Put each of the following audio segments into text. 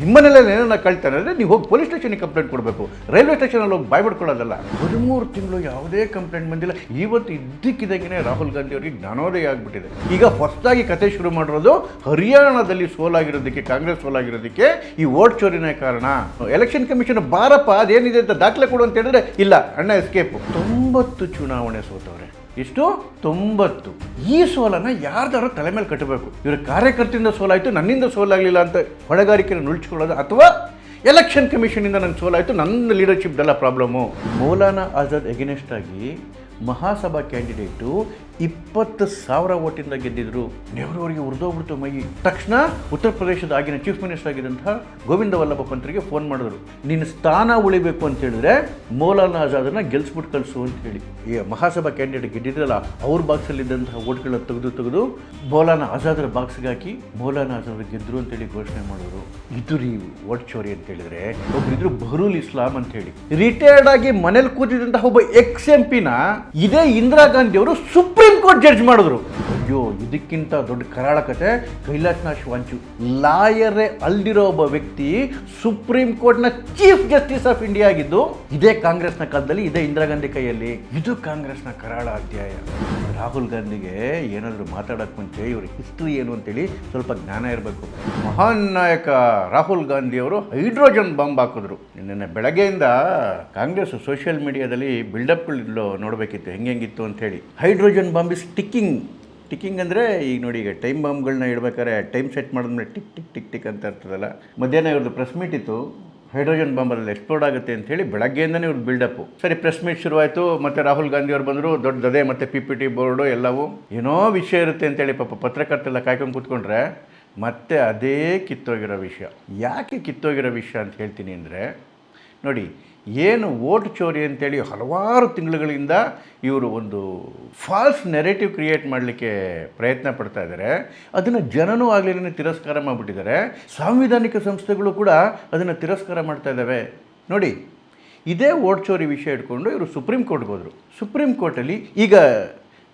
ನಿಮ್ಮನೆಲ್ಲ ಏನನ್ನ ಕಳ್ತಾನೆ ಅಂದರೆ ನೀವು ಹೋಗಿ ಪೊಲೀಸ್ ಸ್ಟೇಷನಿಗೆ ಕಂಪ್ಲೇಂಟ್ ಕೊಡಬೇಕು. ರೈಲ್ವೆ ಸ್ಟೇಷನಲ್ಲಿ ಹೋಗಿ ಬಾಯ್ಬಿಡ್ಕೊಳ್ಳೋದಲ್ಲ ಹದಿಮೂರು ತಿಂಗಳು ಯಾವುದೇ ಕಂಪ್ಲೇಂಟ್ ಬಂದಿಲ್ಲ. ಇವತ್ತು ಇದ್ದಕ್ಕಿದ್ದಂಗೆ ರಾಹುಲ್ ಗಾಂಧಿ ಅವರಿಗೆ ಜ್ಞಾನೋದಯ ಆಗಿಬಿಟ್ಟಿದೆ. ಈಗ ಹೊಸದಾಗಿ ಕತೆ ಶುರು ಮಾಡಿರೋದು ಹರಿಯಾಣದಲ್ಲಿ ಸೋಲಾಗಿರೋದಕ್ಕೆ, ಕಾಂಗ್ರೆಸ್ ಸೋಲಾಗಿರೋದಕ್ಕೆ ಈ ವೋಟ್ ಚೋರಿನೇ ಕಾರಣ. ಎಲೆಕ್ಷನ್ ಕಮಿಷನ್ ಬಾರಪ್ಪ, ಅದೇನಿದೆ ಅಂತ ದಾಖಲೆ ಕೊಡು ಅಂತ ಹೇಳಿದ್ರೆ ಇಲ್ಲ, ಅಣ್ಣ ಎಸ್ಕೇಪ್. ತೊಂಬತ್ತು ಚುನಾವಣೆ ಸೋತವ್ರೆ. ಎಷ್ಟು ತೊಂಬತ್ತು. ಈ ಸೋಲನ್ನ ಯಾರ್ದಾರು ತಲೆ ಮೇಲೆ ಕಟ್ಟಬೇಕು. ಇವರ ಕಾರ್ಯಕರ್ತರಿಂದ ಸೋಲಾಯಿತು, ನನ್ನಿಂದ ಸೋಲಾಗಲಿಲ್ಲ ಅಂತ ಹೊಣೆಗಾರಿಕೆಯನ್ನು ನುಳ್ಚಿಕೊಳ್ಳೋದು ಅಥವಾ ಎಲೆಕ್ಷನ್ ಕಮಿಷನಿಂದ ನಂಗೆ ಸೋಲಾಯಿತು, ನನ್ನ ಲೀಡರ್ಶಿಪ್ದೆಲ್ಲ ಪ್ರಾಬ್ಲಮ್ಮು ಮೌಲಾನಾ ಆಜಾದ್ ಎಗೇನೆಸ್ಟ್ ಆಗಿ ಮಹಾಸಭಾ ಕ್ಯಾಂಡಿಡೇಟು ಇಪ್ಪತ್ತು ಸಾವಿರ ಓಟಿಂದ ಗೆದ್ದಿದ್ರು ನೆಹರು ಅವರಿಗೆ ಉರಿದೋಗ್ಬಿಡ್ತು ಮೈ. ತಕ್ಷಣ ಉತ್ತರ ಪ್ರದೇಶದ ಆಗಿನ ಚೀಫ್ ಮಿನಿಸ್ಟರ್ ಆಗಿದ್ದಂತಹ ಗೋವಿಂದ ವಲ್ಲಭ ಪಂತ್ರಿಗೆ ಫೋನ್ ಮಾಡಿದ್ರು. ನಿನ್ನ ಸ್ಥಾನ ಉಳಿಬೇಕು ಅಂತ ಹೇಳಿದ್ರೆ ಮೌಲಾನಾ ಆಜಾದನ್ನ ಗೆಲ್ಸ್ಬಿಟ್ಟು ಕಳಿಸು ಅಂತ ಹೇಳಿ. ಈ ಮಹಾಸಭಾ ಕ್ಯಾಂಡಿಡೇಟ್ ಗೆದ್ದಿದ್ರಲ್ಲ, ಅವ್ರ ಬಾಕ್ಸಲ್ಲಿದ್ದಂತಹ ಓಟ್ಗಳನ್ನ ತೆಗೆದು ತೆಗೆದು ಮೌಲಾನಾ ಆಜಾದ್ರ ಬಾಕ್ಸ್ಗೆ ಹಾಕಿ ಮೌಲಾನಾ ಆಜಾದ್ ಗೆದ್ರು ಅಂತೇಳಿ ಘೋಷಣೆ ಮಾಡಿದ್ರು. ಇದು ರೀ ಓಟ್ ಚೋರಿ ಅಂತ ಹೇಳಿದ್ರೆ ಒಬ್ಬರಿದ್ರು ಬಹರೂಲ್ ಇಸ್ಲಾಂ ಅಂತ ಹೇಳಿ. ರಿಟೈರ್ಡ್ ಆಗಿ ಮನೇಲಿ ಕೂತಿದ್ದಂತಹ ಒಬ್ಬ ಎಕ್ಸ್ ಎಂ ಪಿನ ಇದೇ ಇಂದಿರಾ ಗಾಂಧಿ ಅವರು ಸುಪ್ರೀಂ ಕೋರ್ಟ್ ಜಡ್ಜ್ ಮಾಡಿದ್ರು. ಅಯ್ಯೋ, ಇದಕ್ಕಿಂತ ದೊಡ್ಡ ಕರಾಳ ಕತೆ ಕೈಲಾಶ್ನಾಥ್ ವಂಚು ಲಾಯರೇ ಅಲ್ಲಿರೋ ಒಬ್ಬ ವ್ಯಕ್ತಿ ಸುಪ್ರೀಂ ಕೋರ್ಟ್ನ ಚೀಫ್ ಜಸ್ಟಿಸ್ ಆಫ್ ಇಂಡಿಯಾ ಆಗಿದ್ದು, ಇದೇ ಕಾಂಗ್ರೆಸ್ನ ಕಾಲದಲ್ಲಿ, ಇದೇ ಇಂದಿರಾ ಗಾಂಧಿ ಕೈಯಲ್ಲಿ. ಇದು ಕಾಂಗ್ರೆಸ್ನ ಕರಾಳ ಅಧ್ಯಾಯ. ರಾಹುಲ್ ಗಾಂಧಿಗೆ ಏನಾದರೂ ಮಾತಾಡೋಕ್ಕೆ ಮುಂಚೆ ಇವ್ರ ಹಿಸ್ಟ್ರಿ ಏನು ಅಂತೇಳಿ ಸ್ವಲ್ಪ ಜ್ಞಾನ ಇರಬೇಕು. ಮಹಾನ್ ನಾಯಕ ರಾಹುಲ್ ಗಾಂಧಿ ಅವರು ಹೈಡ್ರೋಜನ್ ಬಾಂಬ್ ಹಾಕಿದ್ರು. ನಿನ್ನೆ ಬೆಳಗ್ಗೆಯಿಂದ ಕಾಂಗ್ರೆಸ್ ಸೋಷಿಯಲ್ ಮೀಡಿಯಾದಲ್ಲಿ ಬಿಲ್ಡಪ್ಗಳು ನೋಡಬೇಕಿತ್ತು ಹೆಂಗೆಂಗಿತ್ತು ಅಂತ ಹೇಳಿ hydrogen bomb is ticking ticking ಅಂದರೆ ಈಗ ನೋಡಿ, ಈಗ ಟೈಮ್ ಬಾಂಬ್ಗಳನ್ನ ಇಡ್ಬೇಕಾದ್ರೆ ಟೈಮ್ ಸೆಟ್ ಮಾಡಿದ್ಮೇಲೆ ಟಿಕ್ ಟಿಕ್ ಟಿಕ್ ಟಿಕ್ ಅಂತ ಇರ್ತದಲ್ಲ. ಮಧ್ಯಾಹ್ನ ಇವ್ರದ್ದು ಪ್ರೆಸ್ ಮೀಟ್ ಇತ್ತು. ಹೈಡ್ರೋಜನ್ ಬಾಂಬಲ್ಲಿ ಎಕ್ಸ್ಪ್ಲೋರ್ಡ್ ಆಗುತ್ತೆ ಅಂತ ಹೇಳಿ ಬೆಳಗ್ಗೆಯಿಂದನೇ ಇವ್ರು ಬಿಲ್ಡಪ್ಪು ಸರಿ, ಪ್ರೆಸ್ ಮೀಟ್ ಶುರುವಾಯಿತು. ಮತ್ತು ರಾಹುಲ್ ಗಾಂಧಿ ಅವ್ರು ಬಂದರು, ದೊಡ್ಡ ದದೆ ಮತ್ತು ಪಿ ಪಿ ಟಿ ಬೋರ್ಡು ಎಲ್ಲವೂ. ಏನೋ ವಿಷಯ ಇರುತ್ತೆ ಅಂತೇಳಿ ಪಾಪ ಪತ್ರಕರ್ತೆಲ್ಲ ಕಾಯ್ಕೊಂಡು ಕೂತ್ಕೊಂಡ್ರೆ ಮತ್ತೆ ಅದೇ ಕಿತ್ತೋಗಿರೋ ವಿಷಯ. ಯಾಕೆ ಕಿತ್ತೋಗಿರೋ ವಿಷಯ ಅಂತ ಹೇಳ್ತೀನಿ ಅಂದರೆ, ನೋಡಿ ಏನು ಓಟ್ ಚೋರಿ ಅಂತೇಳಿ ಹಲವಾರು ತಿಂಗಳುಗಳಿಂದ ಇವರು ಒಂದು ಫಾಲ್ಸ್ ನೆರೇಟಿವ್ ಕ್ರಿಯೇಟ್ ಮಾಡಲಿಕ್ಕೆ ಪ್ರಯತ್ನ ಪಡ್ತಾ ಇದ್ದಾರೆ. ಅದನ್ನು ಜನನೂ ಆಗಲಿ ತಿರಸ್ಕಾರ ಮಾಡಿಬಿಟ್ಟಿದ್ದಾರೆ. ಸಾಂವಿಧಾನಿಕ ಸಂಸ್ಥೆಗಳು ಕೂಡ ಅದನ್ನು ತಿರಸ್ಕಾರ ಮಾಡ್ತಾ ಇದ್ದಾವೆ. ನೋಡಿ, ಇದೇ ಓಟ್ ಚೋರಿ ವಿಷಯ ಇಟ್ಕೊಂಡು ಇವರು ಸುಪ್ರೀಂ ಕೋರ್ಟ್ಗೆ ಹೋದರು. ಸುಪ್ರೀಂ ಕೋರ್ಟಲ್ಲಿ ಈಗ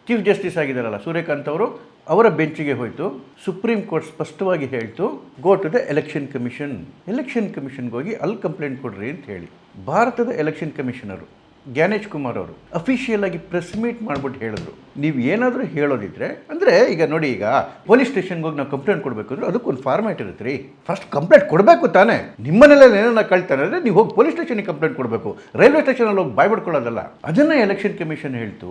ಚೀಫ್ ಜಸ್ಟಿಸ್ ಆಗಿದ್ದಾರಲ್ಲ ಸೂರ್ಯಕಾಂತ್ ಅವರು ಅವರ ಬೆಂಚಿಗೆ ಹೋಯಿತು, ಸುಪ್ರೀಂ ಕೋರ್ಟ್ ಸ್ಪಷ್ಟವಾಗಿ ಹೇಳ್ತು go to the election commission election ಕಮಿಷನ್ಗೆ ಹೋಗಿ ಅಲ್ಲಿ ಕಂಪ್ಲೇಂಟ್ ಕೊಡ್ರಿ ಅಂತ ಹೇಳಿ. ಭಾರತದ ಎಲೆಕ್ಷನ್ ಕಮಿಷನರು ಜ್ಞಾನೇಶ್ ಕುಮಾರ್ ಅವರು ಅಫಿಷಿಯಲ್ ಆಗಿ ಪ್ರೆಸ್ ಮೀಟ್ ಮಾಡ್ಬಿಟ್ಟು ಹೇಳಿದ್ರು. ನೀವು ಏನಾದರೂ ಹೇಳೋದಿದ್ರೆ, ಅಂದರೆ ಈಗ ನೋಡಿ, ಈಗ ಪೊಲೀಸ್ ಸ್ಟೇಷನ್ಗೆ ಹೋಗಿ ನಾವು ಕಂಪ್ಲೇಂಟ್ ಕೊಡಬೇಕು ಅಂದ್ರೆ ಅದಕ್ಕೊಂದು ಫಾರ್ಮ್ಯಾಟ್ ಇರುತ್ತೆ ರೀ. ಫಸ್ಟ್ ಕಂಪ್ಲೇಂಟ್ ಕೊಡಬೇಕು ತಾನೇ. ನಿಮ್ಮನೆಲ್ಲ ಏನನ್ನ ಕಳ್ತಾನೆ ಅಂದರೆ ನೀವು ಹೋಗಿ ಪೊಲೀಸ್ ಸ್ಟೇಷನ್ಗೆ ಕಂಪ್ಲೇಂಟ್ ಕೊಡಬೇಕು. ರೈಲ್ವೆ ಸ್ಟೇಷನಲ್ಲಿ ಹೋಗಿ ಬಾಯ್ಬಿಡ್ಕೊಳ್ಳೋದಲ್ಲ ಅದನ್ನು ಎಲೆಕ್ಷನ್ ಕಮಿಷನ್ ಹೇಳ್ತು.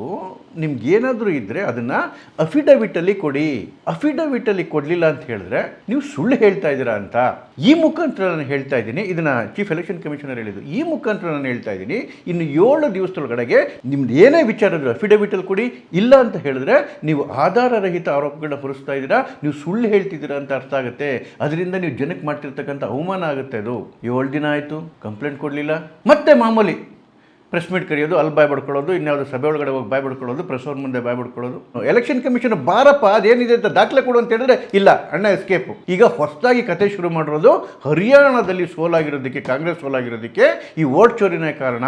ನಿಮ್ಗೆ ಏನಾದರೂ ಇದ್ದರೆ ಅದನ್ನು ಅಫಿಡವಿಟಲ್ಲಿ ಕೊಡಿ. ಅಫಿಡವಿಟಲ್ಲಿ ಕೊಡಲಿಲ್ಲ ಅಂತ ಹೇಳಿದ್ರೆ ನೀವು ಸುಳ್ಳು ಹೇಳ್ತಾ ಇದ್ದೀರಾ ಅಂತ. ಈ ಮುಖಾಂತರ ನಾನು ಹೇಳ್ತಾ ಇದ್ದೀನಿ. ಇದನ್ನು ಚೀಫ್ ಎಲೆಕ್ಷನ್ ಕಮಿಷನರ್ ಹೇಳಿದ್ರು. ಈ ಮುಖಾಂತರ ನಾನು ಹೇಳ್ತಾ ಇದ್ದೀನಿ. ಇನ್ನು ಏಳು ದಿವಸದೊಳಗಡೆಗೆ ನಿಮ್ದು ಏನೇ ವಿಚಾರ ಇದ್ರೆ ಅಫಿಡವಿಟಲ್ಲಿ ಕೊಡಿ. ಇಲ್ಲ ಅಂತ ಹೇಳಿದ್ರೆ ನೀವು ಆಧಾರರಹಿತ ಆರೋಪಗಳನ್ನ ಹೊರಿಸ್ತಾ ಇದ್ದೀರಾ? ನೀವು ಸುಳ್ಳು ಹೇಳ್ತಿದ್ದೀರಾ ಅಂತ ಅರ್ಥ ಆಗುತ್ತೆ. ಅದರಿಂದ ನೀವು ಜನಕ್ಕೆ ಮಾಡ್ತಿರ್ತಕ್ಕಂಥ ಅವಮಾನ ಆಗುತ್ತೆ ಅದು. ಏಳು ದಿನ ಆಯಿತು ಕಂಪ್ಲೇಂಟ್ ಕೊಡಲಿಲ್ಲ. ಮತ್ತೆ ಮಾಮೂಲಿ ಪ್ರೆಸ್ ಮೀಟ್ ಕರೆಯೋದು, ಅಲ್ಲಿ ಬಾಯ್ ಬಡ್ಕೊಳ್ಳೋದು, ಇನ್ಯಾವುದೋ ಸಭೆ ಒಳಗಡೆ ಹೋಗಿ ಬಾಯ್ ಬಡ್ಕೊಳ್ಳೋದು ಪ್ರೆಸ್ ಅವ್ರ ಮುಂದೆ ಬಾಯ್ ಬಡ್ಕೊಳ್ಳೋದು. ಎಲೆಕ್ಷನ್ ಕಮಿಷನ್ ಬಾರಪ್ಪ, ಅದೇನಿದೆ ಅಂತ ದಾಖಲೆ ಕೊಡು ಅಂತ ಹೇಳಿದ್ರೆ ಇಲ್ಲ, ಅಣ್ಣ ಎಸ್ಕೇಪ್ ಈಗ ಹೊಸದಾಗಿ ಕತೆ ಶುರು ಮಾಡಿರೋದು ಹರಿಯಾಣದಲ್ಲಿ ಸೋಲಾಗಿರೋದಕ್ಕೆ, ಕಾಂಗ್ರೆಸ್ ಸೋಲಾಗಿರೋದಕ್ಕೆ ಈ ವೋಟ್ ಚೋರಿನೇ ಕಾರಣ.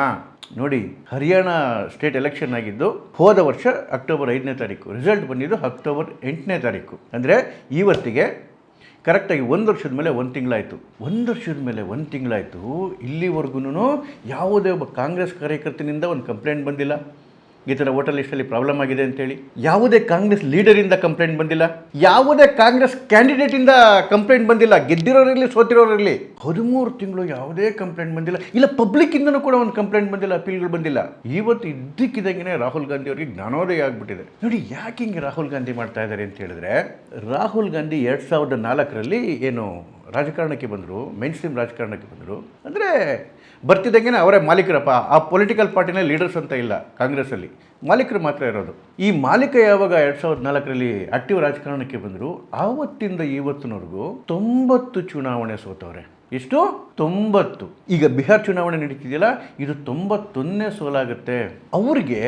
ನೋಡಿ, ಹರಿಯಾಣ ಸ್ಟೇಟ್ ಎಲೆಕ್ಷನ್ ಆಗಿದ್ದು, ಹೋದ ವರ್ಷ ಅಕ್ಟೋಬರ್ ಐದನೇ ತಾರೀಕು. ರಿಸಲ್ಟ್ ಬಂದಿದ್ದು ಅಕ್ಟೋಬರ್ ಎಂಟನೇ ತಾರೀಕು. ಅಂದರೆ ಇವತ್ತಿಗೆ ಕರೆಕ್ಟಾಗಿ ಒಂದು ವರ್ಷದ ಮೇಲೆ ಒಂದು ತಿಂಗಳಾಯಿತು. ಒಂದು ವರ್ಷದ ಮೇಲೆ ಒಂದು ತಿಂಗಳಾಯಿತು. ಇಲ್ಲಿವರೆಗೂ ಯಾವುದೇ ಒಬ್ಬ ಕಾಂಗ್ರೆಸ್ ಕಾರ್ಯಕರ್ತನಿಂದ ಒಂದು ಕಂಪ್ಲೇಂಟ್ ಬಂದಿಲ್ಲ. ಈ ಥರ ವೋಟರ್ ಲಿಸ್ಟಲ್ಲಿ ಪ್ರಾಬ್ಲಮ್ ಆಗಿದೆ ಅಂತೇಳಿ, ಯಾವುದೇ ಕಾಂಗ್ರೆಸ್ ಲೀಡರಿಂದ ಕಂಪ್ಲೇಂಟ್ ಬಂದಿಲ್ಲ, ಯಾವುದೇ ಕಾಂಗ್ರೆಸ್ ಕ್ಯಾಂಡಿಡೇಟಿಂದ ಕಂಪ್ಲೇಂಟ್ ಬಂದಿಲ್ಲ, ಗೆದ್ದಿರೋರಿರಲಿ, ಸೋತಿರೋರಿರಲಿ, ಹದಿಮೂರು ತಿಂಗಳು ಯಾವುದೇ ಕಂಪ್ಲೇಂಟ್ ಬಂದಿಲ್ಲ, ಇಲ್ಲ ಪಬ್ಲಿಕ್ಕಿಂದನೂ ಕೂಡ ಒಂದು ಕಂಪ್ಲೇಂಟ್ ಬಂದಿಲ್ಲ ಅಪೀಲ್ಗಳು ಬಂದಿಲ್ಲ. ಇವತ್ತು ಇದ್ದಕ್ಕಿದ್ದಂಗೆ ರಾಹುಲ್ ಗಾಂಧಿ ಅವರಿಗೆ ಜ್ಞಾನೋದಯ ಆಗಿಬಿಟ್ಟಿದೆ. ನೋಡಿ, ಯಾಕೆ ಹಿಂಗೆ ರಾಹುಲ್ ಗಾಂಧಿ ಮಾಡ್ತಾ ಇದ್ದಾರೆ ಅಂತ ಹೇಳಿದ್ರೆ, ರಾಹುಲ್ ಗಾಂಧಿ ಎರಡು ಸಾವಿರದ ನಾಲ್ಕರಲ್ಲಿ ಏನು ರಾಜಕಾರಣಕ್ಕೆ ಬಂದರು ಮೇನ್ ಸ್ಟ್ರೀಮ್ ರಾಜಕಾರಣಕ್ಕೆ ಬಂದರು. ಅಂದರೆ ಬರ್ತಿದ್ದಂಗೆ ಅವರೇ ಮಾಲೀಕರಪ್ಪ. ಆ ಪೊಲಿಟಿಕಲ್ ಪಾರ್ಟಿನೇ ಲೀಡರ್ಸ್ ಅಂತ ಇಲ್ಲ ಕಾಂಗ್ರೆಸ್ಸಲ್ಲಿ. ಮಾಲೀಕರು ಮಾತ್ರ ಇರೋದು. ಈ ಮಾಲೀಕ ಯಾವಾಗ ಎರಡು ಸಾವಿರದ ನಾಲ್ಕರಲ್ಲಿ ಆಕ್ಟಿವ್ ರಾಜಕಾರಣಕ್ಕೆ ಬಂದರು, ಆವತ್ತಿಂದ ಇವತ್ತಿನವರೆಗೂ ತೊಂಬತ್ತು ಚುನಾವಣೆ ಸೋತವ್ರೆ. ಎಷ್ಟು ತೊಂಬತ್ತು. ಈಗ ಬಿಹಾರ್ ಚುನಾವಣೆ ನಡೀತಿದೆಯಲ್ಲ, ಇದು ತೊಂಬತ್ತೊಂದನೇ ಸೋಲಾಗುತ್ತೆ. ಅವ್ರಿಗೆ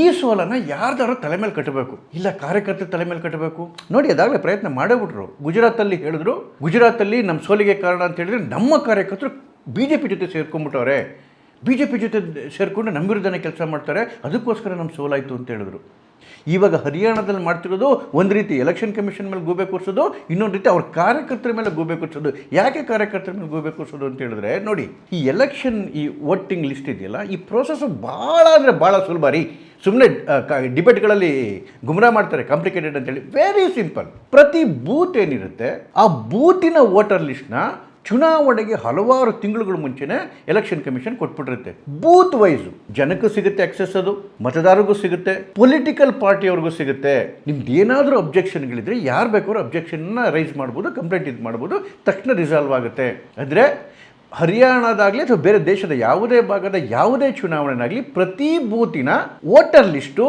ಈ ಸೋಲನ್ನು ಯಾರ್ದಾರು ತಲೆ ಮೇಲೆ ಕಟ್ಟಬೇಕು. ಇಲ್ಲ ಕಾರ್ಯಕರ್ತರ ತಲೆ ಮೇಲೆ ಕಟ್ಟಬೇಕು. ನೋಡಿ, ಅದಾಗಲೇ ಪ್ರಯತ್ನ ಮಾಡೇ ಬಿಟ್ರು ಗುಜರಾತಲ್ಲಿ ಹೇಳಿದ್ರು, ಗುಜರಾತಲ್ಲಿ ನಮ್ಮ ಸೋಲಿಗೆ ಕಾರಣ ಅಂತ ಹೇಳಿದ್ರೆ ನಮ್ಮ ಕಾರ್ಯಕರ್ತರು ಬಿ ಜೆ ಪಿ ಜೊತೆ ಸೇರ್ಕೊಂಡ್ಬಿಟ್ಟವ್ರೆ. ಬಿ ಜೆ ಪಿ ಜೊತೆ ಸೇರಿಕೊಂಡು ನಮ್ಮ ವಿರುದ್ಧನೇ ಕೆಲಸ ಮಾಡ್ತಾರೆ, ಅದಕ್ಕೋಸ್ಕರ ನಮ್ಮ ಸೋಲಾಯಿತು ಅಂತ ಹೇಳಿದ್ರು. ಇವಾಗ ಹರಿಯಾಣದಲ್ಲಿ ಮಾಡ್ತಿರೋದು ಒಂದು ರೀತಿ ಎಲೆಕ್ಷನ್ ಕಮಿಷನ್ ಮೇಲೆ ಗೂಬೆ ಕೂರಿಸೋದು, ಇನ್ನೊಂದು ರೀತಿ ಅವ್ರ ಕಾರ್ಯಕರ್ತರ ಮೇಲೆ ಗೂಬೆ ಕೂರಿಸೋದು. ಯಾಕೆ ಕಾರ್ಯಕರ್ತರ ಮೇಲೆ ಗೂಬೆ ಕೂರಿಸೋದು ಅಂತ ಹೇಳಿದ್ರೆ, ನೋಡಿ, ಈ ಎಲೆಕ್ಷನ್ ಈ ವೋಟಿಂಗ್ ಲಿಸ್ಟ್ ಇದೆಯಲ್ಲ, ಈ ಪ್ರೋಸೆಸ್ ಭಾಳ ಅಂದರೆ ಭಾಳ ಸುಲಭ ರೀ ಸುಮ್ಮನೆ ಡಿಬೇಟ್ಗಳಲ್ಲಿ ಗುಮ್ರಾ ಮಾಡ್ತಾರೆ ಕಾಂಪ್ಲಿಕೇಟೆಡ್ ಅಂತೇಳಿ. ವೆರಿ ಸಿಂಪಲ್ ಪ್ರತಿ ಬೂತ್ ಏನಿರುತ್ತೆ, ಆ ಬೂತಿನ ವೋಟರ್ ಲಿಸ್ಟ್ನ ಚುನಾವಣೆಗೆ ಹಲವಾರು ತಿಂಗಳುಗಳ ಮುಂಚೆನೇ ಎಲೆಕ್ಷನ್ ಕಮಿಷನ್ ಕೊಟ್ಬಿಟ್ಟಿರುತ್ತೆ. ಬೂತ್ ವೈಸು ಜನಕ್ಕೂ ಸಿಗುತ್ತೆ ಆಕ್ಸೆಸ್ ಅದು, ಮತದಾರರಿಗೂ ಸಿಗುತ್ತೆ ಪೊಲಿಟಿಕಲ್ ಪಾರ್ಟಿಯವ್ರಿಗೂ ಸಿಗುತ್ತೆ. ನಿಮ್ದು ಏನಾದರೂ ಅಬ್ಜೆಕ್ಷನ್ಗಳಿದ್ರೆ ಯಾರು ಬೇಕಾದ್ರೂ ಅಬ್ಜೆಕ್ಷನ್ನ ರೈಸ್ ಮಾಡ್ಬೋದು ಕಂಪ್ಲೇಂಟ್ ಇದು ಮಾಡ್ಬೋದು, ತಕ್ಷಣ ರಿಸಾಲ್ವ್ ಆಗುತ್ತೆ. ಅಂದರೆ ಹರಿಯಾಣದಾಗಲಿ ಅಥವಾ ಬೇರೆ ದೇಶದ ಯಾವುದೇ ಭಾಗದ ಯಾವುದೇ ಚುನಾವಣೆನಾಗಲಿ ಪ್ರತಿ ಬೂತಿನ ವೋಟರ್ ಲಿಸ್ಟು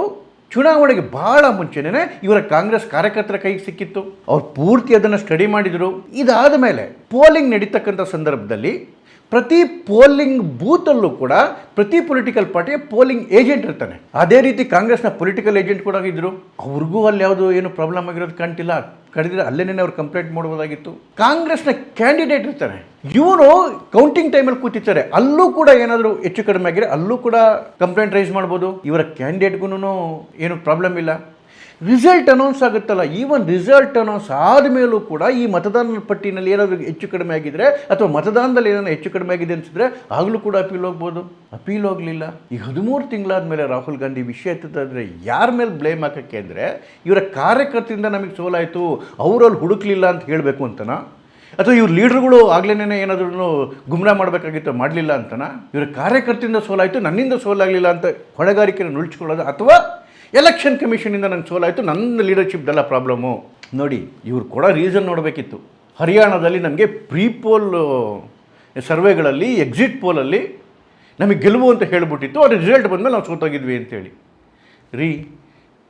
ಚುನಾವಣೆಗೆ ಬಹಳ ಮುಂಚೆನೇ ಇವರ ಕಾಂಗ್ರೆಸ್ ಕಾರ್ಯಕರ್ತರ ಕೈಗೆ ಸಿಕ್ಕಿತ್ತು. ಅವ್ರು ಪೂರ್ತಿ ಅದನ್ನು ಸ್ಟಡಿ ಮಾಡಿದರು. ಇದಾದ ಮೇಲೆ ಪೋಲಿಂಗ್ ನಡೀತಕ್ಕಂಥ ಸಂದರ್ಭದಲ್ಲಿ ಪ್ರತಿ ಪೋಲಿಂಗ್ ಬೂತಲ್ಲೂ ಕೂಡ, ಪ್ರತಿ ಪೊಲಿಟಿಕಲ್ ಪಾರ್ಟಿಯ ಪೋಲಿಂಗ್ ಏಜೆಂಟ್ ಇರ್ತಾನೆ. ಅದೇ ರೀತಿ ಕಾಂಗ್ರೆಸ್ನ ಪೊಲಿಟಿಕಲ್ ಏಜೆಂಟ್ ಕೂಡ ಇದ್ದರು ಅವ್ರಿಗೂ ಅಲ್ಲಿ ಯಾವುದು ಏನು ಪ್ರಾಬ್ಲಮ್ ಆಗಿರೋದು ಕಂಟಿಲ್ಲ ಕಡಿದ್ರೆ ಅಲ್ಲೇನೇ ಅವ್ರು ಕಂಪ್ಲೇಂಟ್ ಮಾಡ್ಬೋದಾಗಿತ್ತು ಕಾಂಗ್ರೆಸ್ನ ಕ್ಯಾಂಡಿಡೇಟ್ ಇರ್ತಾರೆ ಇವರು ಕೌಂಟಿಂಗ್ ಟೈಮಲ್ಲಿ ಕೂತಿರ್ತಾರೆ. ಅಲ್ಲೂ ಕೂಡ ಏನಾದರೂ ಹೆಚ್ಚು ಕಡಿಮೆ ಆಗಿದೆ ಅಲ್ಲೂ ಕೂಡ ಕಂಪ್ಲೇಂಟ್ ರೈಸ್ ಮಾಡ್ಬೋದು. ಇವರ ಕ್ಯಾಂಡಿಡೇಟ್ಗೂ ಏನು ಪ್ರಾಬ್ಲಮ್ ಇಲ್ಲ. ರಿಸಲ್ಟ್ ಅನೌನ್ಸ್ ಆಗುತ್ತಲ್ಲ, ಈವನ್ ರಿಸಲ್ಟ್ ಅನೌನ್ಸ್ ಆದಮೇಲೂ ಕೂಡ ಈ ಮತದಾನ ಪಟ್ಟಿನಲ್ಲಿ ಏನಾದರೂ ಹೆಚ್ಚು ಕಡಿಮೆ ಆಗಿದ್ದರೆ ಅಥವಾ ಮತದಾನದಲ್ಲಿ ಏನಾದರೂ ಹೆಚ್ಚು ಕಡಿಮೆ ಆಗಿದೆ ಅನಿಸಿದ್ರೆ ಆಗಲೂ ಕೂಡ ಅಪೀಲ್ ಹೋಗ್ಬೋದು. ಅಪೀಲ್ ಹೋಗಲಿಲ್ಲ. ಈ ಹದಿಮೂರು ತಿಂಗಳಾದ ಮೇಲೆ ರಾಹುಲ್ ಗಾಂಧಿ ವಿಷಯ ಎತ್ತಿದ್ರೆ ಯಾರ ಮೇಲೆ ಬ್ಲೇಮ್ ಹಾಕೋಕ್ಕೆ ಅಂದರೆ ಇವರ ಕಾರ್ಯಕರ್ತರಿಂದ ನಮಗೆ ಸೋಲಾಯಿತು ಅವರಲ್ಲಿ ಹುಡುಕ್ಲಿಲ್ಲ ಅಂತ ಹೇಳಬೇಕು ಅಂತನ? ಅಥವಾ ಇವ್ರ ಲೀಡ್ರುಗಳು ಆಗ್ಲೇನೇ ಏನಾದ್ರೂ ಗುಮ್ರಾ ಮಾಡಬೇಕಾಗಿತ್ತು ಮಾಡಲಿಲ್ಲ ಅಂತನ? ಇವರ ಕಾರ್ಯಕರ್ತರಿಂದ ಸೋಲಾಯಿತು ನನ್ನಿಂದ ಸೋಲಾಗಲಿಲ್ಲ ಅಂತ ಹೊಣೆಗಾರಿಕೆಯನ್ನು ನುಳ್ಚಿಕೊಳ್ಳೋದು ಅಥವಾ ಎಲೆಕ್ಷನ್ ಕಮಿಷನಿಂದ ನಂಗೆ ಸೋಲಾಯಿತು ನನ್ನ ಲೀಡರ್ಶಿಪ್ದೆಲ್ಲ ಪ್ರಾಬ್ಲಮ್ಮು ನೋಡಿ, ಇವ್ರು ಕೊಡೋ ರೀಸನ್ ನೋಡಬೇಕಿತ್ತು. ಹರಿಯಾಣದಲ್ಲಿ ನಮಗೆ ಪ್ರೀ ಪೋಲ್ ಸರ್ವೆಗಳಲ್ಲಿ ಎಕ್ಸಿಟ್ ಪೋಲಲ್ಲಿ ನಮಗೆ ಗೆಲುವು ಅಂತ ಹೇಳ್ಬಿಟ್ಟಿತ್ತು. ಅದ್ರ ರಿಸಲ್ಟ್ ಬಂದಮೇಲೆ ನಾವು ಸೋತೋಗಿದ್ವಿ ಅಂತೇಳಿ. ರೀ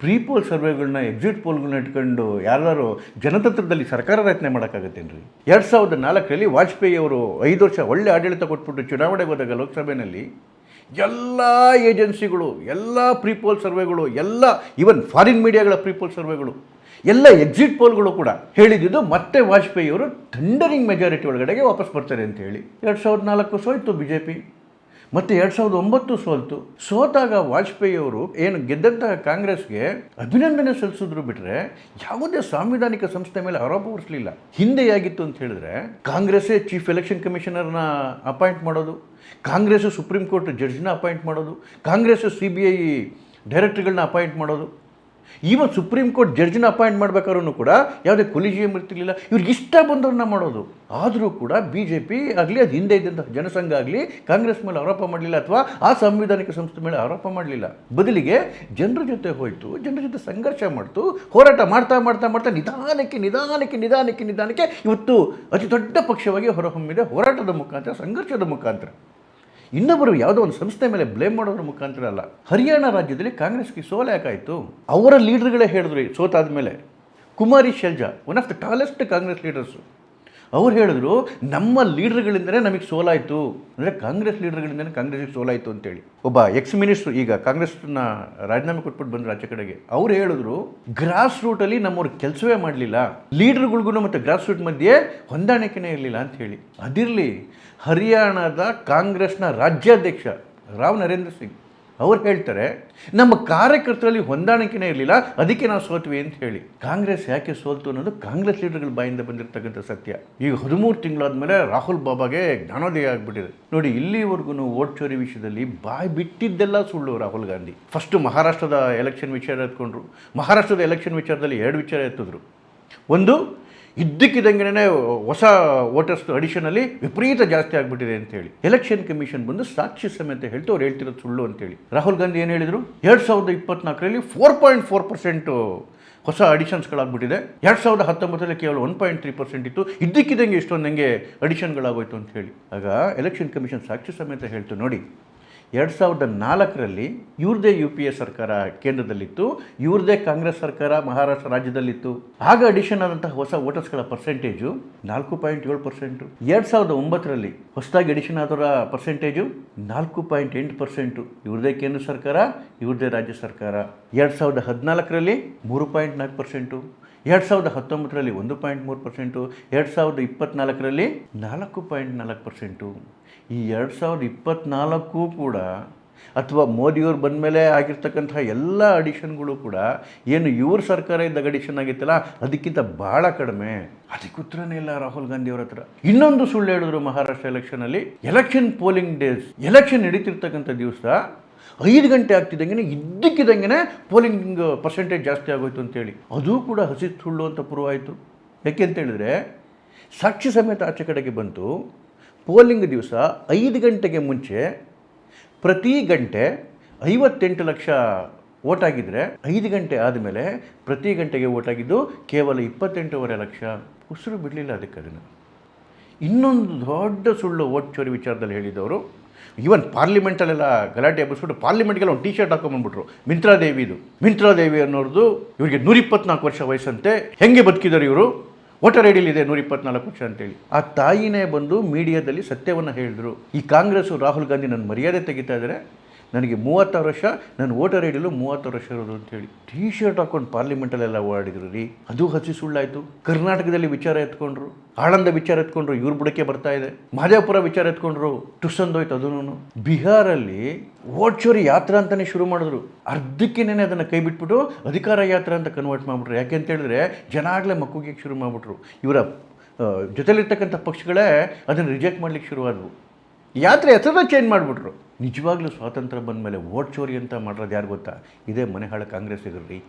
ಪ್ರೀ ಪೋಲ್ ಸರ್ವೆಗಳನ್ನ ಎಕ್ಸಿಟ್ ಪೋಲ್ಗಳನ್ನ ಇಟ್ಕೊಂಡು ಯಾರು ಜನತಂತ್ರದಲ್ಲಿ ಸರ್ಕಾರ ರಚನೆ ಮಾಡೋಕ್ಕಾಗತ್ತೇನು ರೀ? ಎರಡು ಸಾವಿರದ ನಾಲ್ಕರಲ್ಲಿ ವಾಜಪೇಯಿ ಅವರು ಐದು ವರ್ಷ ಒಳ್ಳೆ ಆಡಳಿತ ಕೊಟ್ಬಿಟ್ಟು ಚುನಾವಣೆಗೆ ಹೋದಾಗ ಲೋಕಸಭೆಯಲ್ಲಿ ಎಲ್ಲ ಏಜೆನ್ಸಿಗಳು, ಎಲ್ಲ ಪ್ರೀಪೋಲ್ ಸರ್ವೆಗಳು, ಎಲ್ಲ ಈವನ್ ಫಾರಿನ್ ಮೀಡಿಯಾಗಳ ಪ್ರೀಪೋಲ್ ಸರ್ವೆಗಳು, ಎಲ್ಲ ಎಕ್ಸಿಟ್ ಪೋಲ್ಗಳು ಕೂಡ ಹೇಳಿದ್ದು ಮತ್ತೆ ವಾಜಪೇಯಿ ಅವರು ಥಂಡರಿಂಗ್ ಮೆಜಾರಿಟಿ ಒಳಗಡೆಗೆ ವಾಪಸ್ ಬರ್ತಾರೆ ಅಂತ ಹೇಳಿ. ಎರಡು ಸಾವಿರದ ನಾಲ್ಕು ಸೋಯ್ತು ಬಿ ಜೆ ಪಿ ಮತ್ತು ಎರಡು ಸಾವಿರದ ಒಂಬತ್ತು ಸೋಲ್ತು. ಸೋತಾಗ ವಾಜಪೇಯಿ ಅವರು ಏನು ಗೆದ್ದಂತಹ ಕಾಂಗ್ರೆಸ್ಗೆ ಅಭಿನಂದನೆ ಸಲ್ಲಿಸಿದ್ರು ಬಿಟ್ಟರೆ ಯಾವುದೇ ಸಾಂವಿಧಾನಿಕ ಸಂಸ್ಥೆ ಮೇಲೆ ಆರೋಪ ಹೊರಿಸಲಿಲ್ಲ. ಹಿಂದೆ ಆಗಿತ್ತು ಅಂತ ಹೇಳಿದ್ರೆ ಕಾಂಗ್ರೆಸ್ಸೇ ಚೀಫ್ ಎಲೆಕ್ಷನ್ ಕಮಿಷನರ್ನ ಅಪಾಯಿಂಟ್ ಮಾಡೋದು ಕಾಂಗ್ರೆಸ್ ಸುಪ್ರೀಂ ಕೋರ್ಟ್ ಜಡ್ಜ್ನ ಅಪಾಯಿಂಟ್ ಮಾಡೋದು ಕಾಂಗ್ರೆಸ್ ಸಿ ಬಿ ಐ ಡೈರೆಕ್ಟರ್ಗಳನ್ನ ಅಪಾಯಿಂಟ್ ಮಾಡೋದು. ಈವನ್ ಸುಪ್ರೀಂ ಕೋರ್ಟ್ ಜಡ್ಜ್ನ ಅಪಾಯಿಂಟ್ ಮಾಡಬೇಕಾದ್ರೂ ಕೂಡ ಯಾವುದೇ ಕೊಲಿಜಿಯಂ ಇರ್ತಿರ್ಲಿಲ್ಲ. ಇವ್ರಿಗೆ ಇಷ್ಟ ಬಂದವ್ರನ್ನ ಮಾಡೋದು. ಆದರೂ ಕೂಡ ಬಿ ಜೆ ಪಿ ಆಗಲಿ, ಅದು ಹಿಂದೆ ಇದ್ದಂಥ ಜನಸಂಘ ಆಗಲಿ, ಕಾಂಗ್ರೆಸ್ ಮೇಲೆ ಆರೋಪ ಮಾಡಲಿಲ್ಲ ಅಥವಾ ಆ ಸಾಂವಿಧಾನಿಕ ಸಂಸ್ಥೆ ಮೇಲೆ ಆರೋಪ ಮಾಡಲಿಲ್ಲ. ಬದಲಿಗೆ ಜನರ ಜೊತೆ ಹೋಯಿತು, ಜನರ ಜೊತೆ ಸಂಘರ್ಷ ಮಾಡ್ತು, ಹೋರಾಟ ಮಾಡ್ತಾ ಮಾಡ್ತಾ ಮಾಡ್ತಾ ನಿಧಾನಕ್ಕೆ ನಿಧಾನಕ್ಕೆ ನಿಧಾನಕ್ಕೆ ನಿಧಾನಕ್ಕೆ ಇವತ್ತು ಅತಿ ದೊಡ್ಡ ಪಕ್ಷವಾಗಿ ಹೊರಹೊಮ್ಮಿದೆ ಹೋರಾಟದ ಮುಖಾಂತರ, ಸಂಘರ್ಷದ ಮುಖಾಂತರ. ಇನ್ನೊಬ್ಬರು ಯಾವುದೋ ಒಂದು ಸಂಸ್ಥೆ ಮೇಲೆ ಬ್ಲೇಮ್ ಮಾಡೋದ್ರ ಮುಖಾಂತರ ಅಲ್ಲ. ಹರಿಯಾಣ ರಾಜ್ಯದಲ್ಲಿ ಕಾಂಗ್ರೆಸ್ಗೆ ಸೋಲೆ ಯಾಕಾಯಿತು ಅವರ ಲೀಡರ್ಗಳೇ ಹೇಳಿದ್ರು ಸೋತಾದ ಮೇಲೆ Kumari Selja one of the tallest Congress leaders ಅವ್ರು ಹೇಳಿದ್ರು, ನಮ್ಮ ಲೀಡರ್ಗಳಿಂದಲೇ ನಮಗೆ ಸೋಲಾಯಿತು. ಅಂದರೆ ಕಾಂಗ್ರೆಸ್ ಲೀಡರ್ಗಳಿಂದಲೇ ಕಾಂಗ್ರೆಸ್ಗೆ ಸೋಲಾಯಿತು ಅಂತೇಳಿ. ಒಬ್ಬ ಎಕ್ಸ್ ಮಿನಿಸ್ಟ್ರು, ಈಗ ಕಾಂಗ್ರೆಸ್ನ ರಾಜೀನಾಮೆ ಕೊಟ್ಬಿಟ್ಟು ಬಂದರು ಆಚೆ ಕಡೆಗೆ, ಅವ್ರು ಹೇಳಿದ್ರು ಗ್ರಾಸ್ ರೂಟಲ್ಲಿ ನಮ್ಮವ್ರು ಕೆಲಸವೇ ಮಾಡಲಿಲ್ಲ. ಲೀಡರ್ಗಳಿಗೂ ಮತ್ತು ಗ್ರಾಸ್ ರೂಟ್ ಮಧ್ಯೆ ಹೊಂದಾಣಿಕೆನೇ ಇರಲಿಲ್ಲ ಅಂತ ಹೇಳಿ. ಅದಿರಲಿ ಹರಿಯಾಣದ ಕಾಂಗ್ರೆಸ್ನ ರಾಜ್ಯಾಧ್ಯಕ್ಷ ರಾವ್ ನರೇಂದ್ರ ಸಿಂಗ್ ಅವ್ರು ಹೇಳ್ತಾರೆ, ನಮ್ಮ ಕಾರ್ಯಕರ್ತರಲ್ಲಿ ಹೊಂದಾಣಿಕೆನೇ ಇರಲಿಲ್ಲ, ಅದಕ್ಕೆ ನಾವು ಸೋತ್ವಿ ಅಂತ ಹೇಳಿ. ಕಾಂಗ್ರೆಸ್ ಯಾಕೆ ಸೋಲ್ತು ಅನ್ನೋದು ಕಾಂಗ್ರೆಸ್ ಲೀಡರ್ಗಳ ಬಾಯಿಂದ ಬಂದಿರತಕ್ಕಂಥ ಸತ್ಯ. ಈಗ ಹದಿಮೂರು ತಿಂಗಳಾದ್ಮೇಲೆ ರಾಹುಲ್ ಬಾಬಾಗೆ ಜ್ಞಾನೋದಯ ಆಗಿಬಿಟ್ಟಿದೆ. ನೋಡಿ, ಇಲ್ಲಿವರೆಗೂ ವೋಟ್ ಚೋರಿ ವಿಷಯದಲ್ಲಿ ಬಾಯಿ ಬಿಟ್ಟಿದ್ದೆಲ್ಲ ಸುಳ್ಳು ರಾಹುಲ್ ಗಾಂಧಿ. ಫಸ್ಟು ಮಹಾರಾಷ್ಟ್ರದ ಎಲೆಕ್ಷನ್ ವಿಚಾರ ಎತ್ಕೊಂಡ್ರು. ಮಹಾರಾಷ್ಟ್ರದ ಎಲೆಕ್ಷನ್ ವಿಚಾರದಲ್ಲಿ ಎರಡು ವಿಚಾರ ಎತ್ತಿದ್ರು. ಒಂದು ಇದ್ದಕ್ಕಿದ್ದಂಗೆ ಹೊಸ ವೋಟರ್ಸ್ ಅಡಿಷನಲ್ಲಿ ವಿಪರೀತ ಜಾಸ್ತಿ ಆಗಿಬಿಟ್ಟಿದೆ ಅಂತೇಳಿ ಎಲೆಕ್ಷನ್ ಕಮಿಷನ್ ಬಂದು ಸಾಕ್ಷಿ ಸಮೇತ ಹೇಳ್ತು, ಅವ್ರು ಹೇಳ್ತಿರೋದು ಸುಳ್ಳು ಅಂತೇಳಿ ರಾಹುಲ್ ಗಾಂಧಿ ಏನು ಹೇಳಿದರು? ಎರಡು ಸಾವಿರದ ಇಪ್ಪತ್ನಾಲ್ಕರಲ್ಲಿ ಫೋರ್ ಪಾಯಿಂಟ್ ಫೋರ್ ಪರ್ಸೆಂಟು ಹೊಸ ಅಡಿಷನ್ಸ್ಗಳಾಗ್ಬಿಟ್ಟಿದೆ ಎರಡು ಸಾವಿರದ ಹತ್ತೊಂಬತ್ತರಲ್ಲಿ ಕೇವಲ ಒನ್ ಪಾಯಿಂಟ್ ತ್ರೀ ಪರ್ಸೆಂಟ್ ಇತ್ತು. ಇದ್ದಕ್ಕಿದ್ದಂಗೆ ಇಷ್ಟೊಂದು ನನಗೆ ಅಡಿಷನ್ಗಳಾಗೋಯ್ತು ಅಂತ ಹೇಳಿ. ಆಗ ಎಲೆಕ್ಷನ್ ಕಮಿಷನ್ ಸಾಕ್ಷಿ ಸಮೇತ ಹೇಳ್ತು, ನೋಡಿ ಎರಡು ಸಾವಿರದ ನಾಲ್ಕರಲ್ಲಿ ಇವ್ರದೇ ಯು ಪಿ ಎ ಸರ್ಕಾರ ಕೇಂದ್ರದಲ್ಲಿತ್ತು ಇವ್ರದೇ ಕಾಂಗ್ರೆಸ್ ಸರ್ಕಾರ ಮಹಾರಾಷ್ಟ್ರ ರಾಜ್ಯದಲ್ಲಿತ್ತು. ಆಗ ಅಡಿಷನ್ ಆದಂತಹ ಹೊಸ ವೋಟರ್ಸ್ಗಳ ಪರ್ಸೆಂಟೇಜು ನಾಲ್ಕು ಪಾಯಿಂಟ್ ಏಳು ಪರ್ಸೆಂಟು ಎರಡು ಸಾವಿರದ ಒಂಬತ್ತರಲ್ಲಿ ಹೊಸದಾಗಿ ಅಡಿಷನ್ ಆದವರ ಪರ್ಸೆಂಟೇಜು ನಾಲ್ಕು ಪಾಯಿಂಟ್ ಎಂಟು ಪರ್ಸೆಂಟು ಇವ್ರದೇ ಕೇಂದ್ರ ಸರ್ಕಾರ ಇವ್ರದೇ ರಾಜ್ಯ ಸರ್ಕಾರ. ಎರಡು ಸಾವಿರದ ಹದಿನಾಲ್ಕರಲ್ಲಿ ಮೂರು ಪಾಯಿಂಟ್ ನಾಲ್ಕು ಪರ್ಸೆಂಟು ಎರಡು ಸಾವಿರದ ಹತ್ತೊಂಬತ್ತರಲ್ಲಿ ಒಂದು ಪಾಯಿಂಟ್ ಮೂರು ಪರ್ಸೆಂಟು ಎರಡು ಸಾವಿರದ ಇಪ್ಪತ್ತ್ನಾಲ್ಕರಲ್ಲಿ ನಾಲ್ಕು ಪಾಯಿಂಟ್ ನಾಲ್ಕು ಪರ್ಸೆಂಟು ಈ ಎರಡು ಸಾವಿರದ ಇಪ್ಪತ್ತ್ನಾಲ್ಕು ಕೂಡ, ಅಥವಾ ಮೋದಿಯವ್ರು ಬಂದ ಮೇಲೆ ಆಗಿರ್ತಕ್ಕಂತಹ ಎಲ್ಲ ಅಡಿಷನ್ಗಳು ಕೂಡ, ಏನು ಇವ್ರ ಸರ್ಕಾರ ಇದ್ದಾಗ ಅಡಿಷನ್ ಆಗಿತ್ತಲ್ಲ, ಅದಕ್ಕಿಂತ ಭಾಳ ಕಡಿಮೆ. ಅದಕ್ಕೆ ಉತ್ತರನೇ ಇಲ್ಲ ರಾಹುಲ್ ಗಾಂಧಿ ಅವ್ರ ಹತ್ರ. ಇನ್ನೊಂದು ಸುಳ್ಳು ಹೇಳಿದ್ರು ಮಹಾರಾಷ್ಟ್ರ ಎಲೆಕ್ಷನಲ್ಲಿ ಎಲೆಕ್ಷನ್ ಪೋಲಿಂಗ್ ಡೇಸ್ ಎಲೆಕ್ಷನ್ ನಡೀತಿರ್ತಕ್ಕಂಥ ದಿವಸ, ಐದು ಗಂಟೆ ಆಗ್ತಿದ್ದಂಗೆ ಇದ್ದಕ್ಕಿದ್ದಂಗೆ ಪೋಲಿಂಗ್ ಪರ್ಸೆಂಟೇಜ್ ಜಾಸ್ತಿ ಆಗೋಯ್ತು ಅಂತೇಳಿ. ಅದು ಕೂಡ ಹಸಿ ಸುಳ್ಳು ಅಂತ ಪ್ರೂವ್ ಆಯಿತು. ಯಾಕೆ ಅಂತ ಹೇಳಿದ್ರೆ, ಸಾಕ್ಷಿ ಸಮೇತ ಆಚೆ ಕಡೆಗೆ ಬಂತು ಪೋಲಿಂಗ್ ದಿವಸ ಐದು ಗಂಟೆಗೆ ಮುಂಚೆ ಪ್ರತಿ ಗಂಟೆ ಐವತ್ತೆಂಟು ಲಕ್ಷ ಓಟ್ ಆಗಿದ್ದರೆ ಐದು ಗಂಟೆ ಆದಮೇಲೆ ಪ್ರತಿ ಗಂಟೆಗೆ ಓಟ್ ಆಗಿದ್ದು ಕೇವಲ ಇಪ್ಪತ್ತೆಂಟೂವರೆ ಲಕ್ಷ. ಉಸಿರು ಬಿಡಲಿಲ್ಲ ಅದಕ್ಕೆ ಅದನ್ನು. ಇನ್ನೊಂದು ದೊಡ್ಡ ಸುಳ್ಳು ಓಟ್ ಚೋರಿ ವಿಚಾರದಲ್ಲಿ ಹೇಳಿದವರು ಈವನ್ ಪಾರ್ಲಿಮೆಂಟಲ್ಲೆಲ್ಲ ಗಲಾಟೆ ಎಬ್ಬಿಸ್ಬಿಟ್ಟು ಪಾರ್ಲಿಮೆಂಟ್ಗೆಲ್ಲ ಒಂದು ಟಿ ಶರ್ಟ್ ಹಾಕೊಂಬಂದ್ಬಿಟ್ರು ಮಿಂತ್ರಾದೇವಿದು ಮಿಂತ್ರಾದೇವಿ ಅನ್ನೋರ್ದು ಇವರಿಗೆ ನೂರಿಪ್ಪತ್ನಾಲ್ಕು ವರ್ಷ ವಯಸ್ಸಂತೆ. ಹೆಂಗೆ ಬದುಕಿದ್ದಾರೆ ಇವರು? ವೋಟರ್ ಐಡಿಲಿದೆ ನೂರ ಇಪ್ಪತ್ನಾಲ್ಕು ವರ್ಷ ಅಂತೇಳಿ. ಆ ತಾಯಿನೇ ಬಂದು ಮೀಡಿಯಾದಲ್ಲಿ ಸತ್ಯವನ್ನು ಹೇಳಿದ್ರು. ಈ ಕಾಂಗ್ರೆಸ್ಸು ರಾಹುಲ್ ಗಾಂಧಿ ನನ್ನ ಮರ್ಯಾದೆ ತೆಗಿತಾ ಇದ್ದಾರೆ ನನಗೆ ಮೂವತ್ತಾರು ವರ್ಷ ನಾನು ವೋಟರ್ ಐಡಿಯಲ್ಲೂ ಮೂವತ್ತಾರು ವರ್ಷ ಇರೋದು ಅಂತೇಳಿ ಟಿ ಶರ್ಟ್ ಹಾಕೊಂಡು ಪಾರ್ಲಿಮೆಂಟಲ್ಲೆಲ್ಲ ಓಡಾಡಿದ್ರು ರೀ ಅದು ಹಸಿ ಸುಳ್ಳಾಯಿತು. ಕರ್ನಾಟಕದಲ್ಲಿ ವಿಚಾರ ಎತ್ಕೊಂಡ್ರು, ಆಳಂದ ವಿಚಾರ ಎತ್ಕೊಂಡ್ರು, ಇವ್ರ ಬುಡಕ್ಕೆ ಬರ್ತಾ ಇದೆ. ಮಹದೇವಪುರ ವಿಚಾರ ಎತ್ಕೊಂಡ್ರು ಟುಸಂದೋಯ್ತು ಅದನ್ನು ಬಿಹಾರಲ್ಲಿ ಓಟ್ ಚೋರಿ ಯಾತ್ರಾ ಅಂತಲೇ ಶುರು ಮಾಡಿದ್ರು. ಅರ್ಧಕ್ಕೆನೇ ಅದನ್ನು ಕೈ ಬಿಟ್ಬಿಟ್ಟು ಅಧಿಕಾರ ಯಾತ್ರೆ ಅಂತ ಕನ್ವರ್ಟ್ ಮಾಡಿಬಿಟ್ರು. ಯಾಕೆ ಅಂತ ಹೇಳಿದ್ರೆ ಜನ ಆಗಲೇ ಮಕ್ಕಳಿಗೆ ಶುರು ಮಾಡಿಬಿಟ್ರು. ಇವರ ಜೊತೆಲಿರ್ತಕ್ಕಂಥ ಪಕ್ಷಗಳೇ ಅದನ್ನು ರಿಜೆಕ್ಟ್ ಮಾಡ್ಲಿಕ್ಕೆ ಶುರುವಾದವು. ಯಾತ್ರೆ ಹೆಸರನ್ನ ಚೇಂಜ್ ಮಾಡಿಬಿಟ್ರು. ನಿಜವಾಗ್ಲೂ ಸ್ವಾತಂತ್ರ್ಯ ಬಂದ ಮೇಲೆ ವೋಟ್ ಚೋರಿ ಅಂತ ಮಾಡಿರೋದು ಯಾರು ಗೊತ್ತಾ? ಇದೇ ಮನೆಹಾಳ ಕಾಂಗ್ರೆಸ್ಸಿಗರ್ರಿ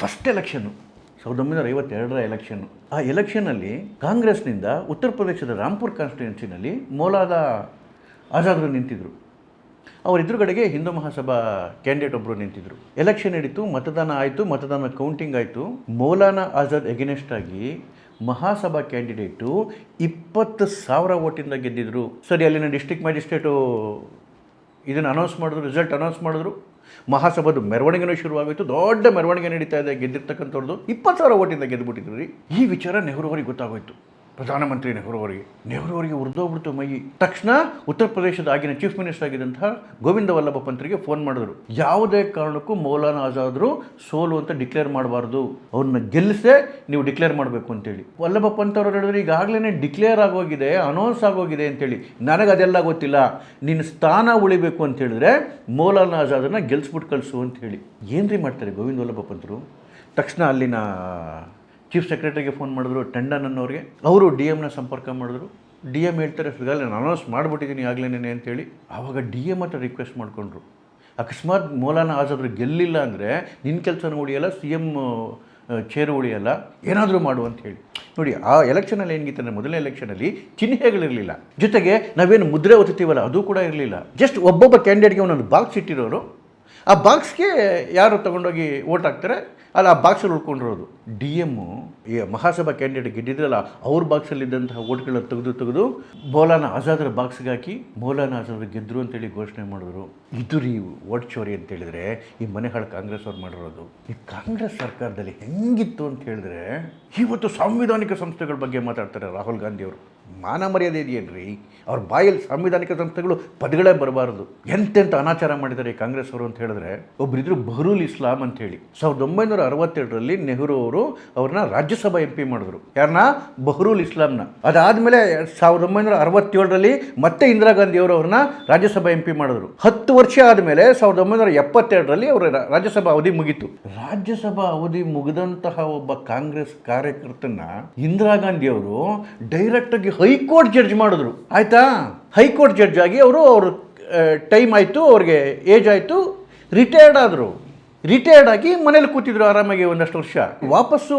ಫಸ್ಟ್ ಎಲೆಕ್ಷನ್ನು ಸಾವಿರದ ಒಂಬೈನೂರ ಐವತ್ತೆರಡರ ಎಲೆಕ್ಷನ್ನು ಆ ಎಲೆಕ್ಷನಲ್ಲಿ ಕಾಂಗ್ರೆಸ್ನಿಂದ ಉತ್ತರ ಪ್ರದೇಶದ ರಾಂಪುರ್ ಕಾನ್ಸ್ಟಿಟ್ಯೂನ್ಸಿನಲ್ಲಿ ಮೌಲಾದ ಆಜಾದ್ರು ನಿಂತಿದ್ದರು ಅವರ ಎದುರುಗಡೆಗೆ ಹಿಂದೂ ಮಹಾಸಭಾ ಕ್ಯಾಂಡಿಡೇಟ್ ಒಬ್ಬರು ನಿಂತಿದ್ದರು ಎಲೆಕ್ಷನ್ ನಡೀತು, ಮತದಾನ ಆಯಿತು, ಮತದಾನ ಕೌಂಟಿಂಗ್ ಆಯಿತು. ಮೌಲಾನಾ ಆಜಾದ್ ಎಗೇನೆಸ್ಟ್ ಆಗಿ ಮಹಾಸಭಾ ಕ್ಯಾಂಡಿಡೇಟು ಇಪ್ಪತ್ತು ಸಾವಿರ ಓಟಿಂದ ಗೆದ್ದಿದ್ರು. ಸರಿ, ಅಲ್ಲಿನ ಡಿಸ್ಟ್ರಿಕ್ಟ್ ಮ್ಯಾಜಿಸ್ಟ್ರೇಟು ಇದನ್ನು ಅನೌನ್ಸ್ ಮಾಡಿದ್ರು ರಿಸಲ್ಟ್ ಅನೌನ್ಸ್ ಮಾಡಿದ್ರು. ಮಹಾಸಭಾದ ಮೆರವಣಿಗೆನೂ ಶುರುವಾಗಿತ್ತು. ದೊಡ್ಡ ಮೆರವಣಿಗೆ ನಡೀತಾ ಇದೆ ಗೆದ್ದಿರ್ತಕ್ಕಂಥವ್ರದ್ದು ಇಪ್ಪತ್ತು ಸಾವಿರ ಓಟಿಂದ ಗೆದ್ದುಬಿಟ್ಟಿದ್ರು ಈ ವಿಚಾರ ನೆಹರು ಅವರಿಗೆ ಗೊತ್ತಾಗೋಯ್ತು. ಪ್ರಧಾನಮಂತ್ರಿ ನೆಹರು ಅವರಿಗೆ. ನೆಹರು ಅವರಿಗೆ ಉರಿದೋಗ್ಬಿಡ್ತು ಮೈ. ತಕ್ಷಣ ಉತ್ತರ ಪ್ರದೇಶದ ಆಗಿನ ಚೀಫ್ ಮಿನಿಸ್ಟರ್ ಆಗಿದ್ದಂತಹ ಗೋವಿಂದ ವಲ್ಲಭ ಪಂತ್ರಿಗೆ ಫೋನ್ ಮಾಡಿದ್ರು. ಯಾವುದೇ ಕಾರಣಕ್ಕೂ ಮೌಲಾನ ಆಜಾದ್ರು ಸೋಲು ಅಂತ ಡಿಕ್ಲೇರ್ ಮಾಡಬಾರ್ದು. ಅವ್ರನ್ನ ಗೆಲ್ಲಿಸೇ ನೀವು ಡಿಕ್ಲೇರ್ ಮಾಡಬೇಕು ಅಂತೇಳಿ. ವಲ್ಲಭ ಪಂತ್ ಅವರು ಹೇಳಿದ್ರೆ ಈಗಾಗಲೇ ಡಿಕ್ಲೇರ್ ಆಗೋಗಿದೆ ಅನೌನ್ಸ್ ಆಗೋಗಿದೆ ಅಂತೇಳಿ. ನನಗೆ ಅದೆಲ್ಲ ಗೊತ್ತಿಲ್ಲ. ನಿನ್ನ ಸ್ಥಾನ ಉಳಿಬೇಕು ಅಂತ ಹೇಳಿದ್ರೆ ಮೌಲಾನ ಆಜಾದನ್ನ ಗೆಲ್ಸ್ಬಿಟ್ಟು ಕಳಿಸು ಅಂತ ಹೇಳಿ ಏನ್ರಿ ಮಾಡ್ತಾರೆ ಗೋವಿಂದ ವಲ್ಲಭ ಪಂತರು? ತಕ್ಷಣ ಅಲ್ಲಿನ ಚೀಫ್ ಸೆಕ್ರೆಟರಿಗೆ ಫೋನ್ ಮಾಡಿದ್ರು, ಟಂಡನ್ ಅನ್ನೋರಿಗೆ. ಅವರು ಡಿ ಎಮ್ನ ಸಂಪರ್ಕ ಮಾಡಿದ್ರು. ಡಿ ಎಂ ಹೇಳ್ತಾರೆ ಸುಧಾಲ್ ನಾನು ಅನೌನ್ಸ್ ಮಾಡಿಬಿಟ್ಟಿದ್ದೀನಿ ಆಗಲೇನೇ ಅಂತೇಳಿ ಆವಾಗ ಡಿ ಎಂ ಹತ್ರ ರಿಕ್ವೆಸ್ಟ್ ಮಾಡಿಕೊಂಡ್ರು. ಅಕಸ್ಮಾತ್ ಮೌಲಾನ ಆಜಾದ್ರು ಗೆಲ್ಲಿಲ್ಲ ಅಂದರೆ ನಿನ್ನ ಕೆಲಸನೂ ಉಳಿಯಲ್ಲ, ಸಿ ಎಂ ಚೇರು ಉಳಿಯಲ್ಲ, ಏನಾದರೂ ಮಾಡು ಅಂತ ಹೇಳಿ. ನೋಡಿ, ಆ ಎಲೆಕ್ಷನಲ್ಲಿ ಏನಿತ್ತು ಅಂದರೆ ಮೊದಲನೇ ಎಲೆಕ್ಷನಲ್ಲಿ ಚಿಹ್ನೆಗಳಿರಲಿಲ್ಲ. ಜೊತೆಗೆ ನಾವೇನು ಮುದ್ರೆ ಒತ್ತೀವಲ್ಲ ಅದು ಕೂಡ ಇರಲಿಲ್ಲ. ಜಸ್ಟ್ ಒಬ್ಬೊಬ್ಬ ಕ್ಯಾಂಡಿಡೇಟ್ಗೆ ಒಂದೊಂದು ಬಾಕ್ಸ್ ಇಟ್ಟಿರೋರು ಆ ಬಾಕ್ಸ್ಗೆ ಯಾರು ತಗೊಂಡೋಗಿ ಓಟ್ ಹಾಕ್ತಾರೆ? ಅಲ್ಲಿ, ಆ ಬಾಕ್ಸಲ್ಲಿ ಉಳ್ಕೊಂಡಿರೋದು. ಡಿ ಎಮ್ಮು ಈ ಮಹಾಸಭಾ ಕ್ಯಾಂಡಿಡೇಟ್ ಗೆದ್ದಿದ್ರಲ್ಲ ಅವ್ರ ಬಾಕ್ಸಲ್ಲಿದ್ದಂತಹ ಓಟ್ಗಳನ್ನ ತೆಗೆದು ತೆಗೆದು ಮೌಲಾನ ಆಜಾದ್ರ ಬಾಕ್ಸ್ಗೆ ಹಾಕಿ ಮೌಲಾನ ಆಜಾದ್ರ ಗೆದ್ದರು ಅಂತೇಳಿ ಘೋಷಣೆ ಮಾಡಿದ್ರು. ಇದು ರೀ ಓಟ್ ಚೋರಿ ಅಂತ ಹೇಳಿದ್ರೆ, ಈ ಮನೆಹಾಳು ಕಾಂಗ್ರೆಸ್ ಅವ್ರು ಮಾಡಿರೋದು. ಈ ಕಾಂಗ್ರೆಸ್ ಸರ್ಕಾರದಲ್ಲಿ ಹೆಂಗಿತ್ತು ಅಂತ ಹೇಳಿದ್ರೆ, ಇವತ್ತು ಸಾಂವಿಧಾನಿಕ ಸಂಸ್ಥೆಗಳ ಬಗ್ಗೆ ಮಾತಾಡ್ತಾರೆ ರಾಹುಲ್ ಗಾಂಧಿ ಅವರು. ಮಾನ ಮರ್ಯಾದೆ ಇದೆಯೇನ್ರಿ? ಅವ್ರ ಬಾಯಲ್ಲಿ ಸಾಂವಿಧಾನಿಕ ಸಂಸ್ಥೆಗಳು ಪದಗಳೇ ಬರಬಾರದು. ಎಂತೆಂಥ ಅನಾಚಾರ ಮಾಡಿದ್ದಾರೆ ಕಾಂಗ್ರೆಸ್ ಅವರು ಅಂತ ಹೇಳಿದ್ರೆ ಒಬ್ಬರಿದ್ರು ಬಹರೂಲ್ ಇಸ್ಲಾಂ ಅಂತ ಹೇಳಿ. ಸಾವಿರದ ಒಂಬೈನೂರ ಅರವತ್ತೆರಡರಲ್ಲಿ ನೆಹರು ಅವರು ಅವ್ರನ್ನ ರಾಜ್ಯಸಭಾ ಎಂ ಪಿ ಮಾಡಿದ್ರು. ಯಾರನ್ನ ಬಹರೂಲ್ ಇಸ್ಲಾಂನ. ಅದಾದಮೇಲೆ ಸಾವಿರದ ಒಂಬೈನೂರ ಅರವತ್ತೇಳರಲ್ಲಿ ಮತ್ತೆ ಇಂದಿರಾ ಗಾಂಧಿ ಅವರು ಅವ್ರನ್ನ ರಾಜ್ಯಸಭಾ ಎಂ ಪಿ ಮಾಡಿದ್ರು. ಹತ್ತು ವರ್ಷ ಆದಮೇಲೆ ಸಾವಿರದ ಒಂಬೈನೂರ ಎಪ್ಪತ್ತೆರಡರಲ್ಲಿ ಅವರ ರಾಜ್ಯಸಭಾ ಅವಧಿ ಮುಗೀತು. ರಾಜ್ಯಸಭಾ ಅವಧಿ ಮುಗಿದಂತಹ ಒಬ್ಬ ಕಾಂಗ್ರೆಸ್ ಕಾರ್ಯಕರ್ತನ ಇಂದಿರಾ ಗಾಂಧಿ ಅವರು ಡೈರೆಕ್ಟ್ ಆಗಿ ಹೈಕೋರ್ಟ್ ಜಡ್ಜ್ ಮಾಡಿದ್ರು. ಆಯಿತಾ? ಹೈಕೋರ್ಟ್ ಜಡ್ಜ್ ಆಗಿ ಅವರು ಅವರು ಟೈಮ್ ಆಯಿತು ಅವ್ರಿಗೆ ಏಜ್ ಆಯಿತು ರಿಟೈರ್ಡ್ ಆದರು. ರಿಟೈರ್ಡ್ ಆಗಿ ಮನೇಲಿ ಕೂತಿದ್ರು ಆರಾಮಾಗಿ ಒಂದಷ್ಟು ವರ್ಷ. ವಾಪಸ್ಸು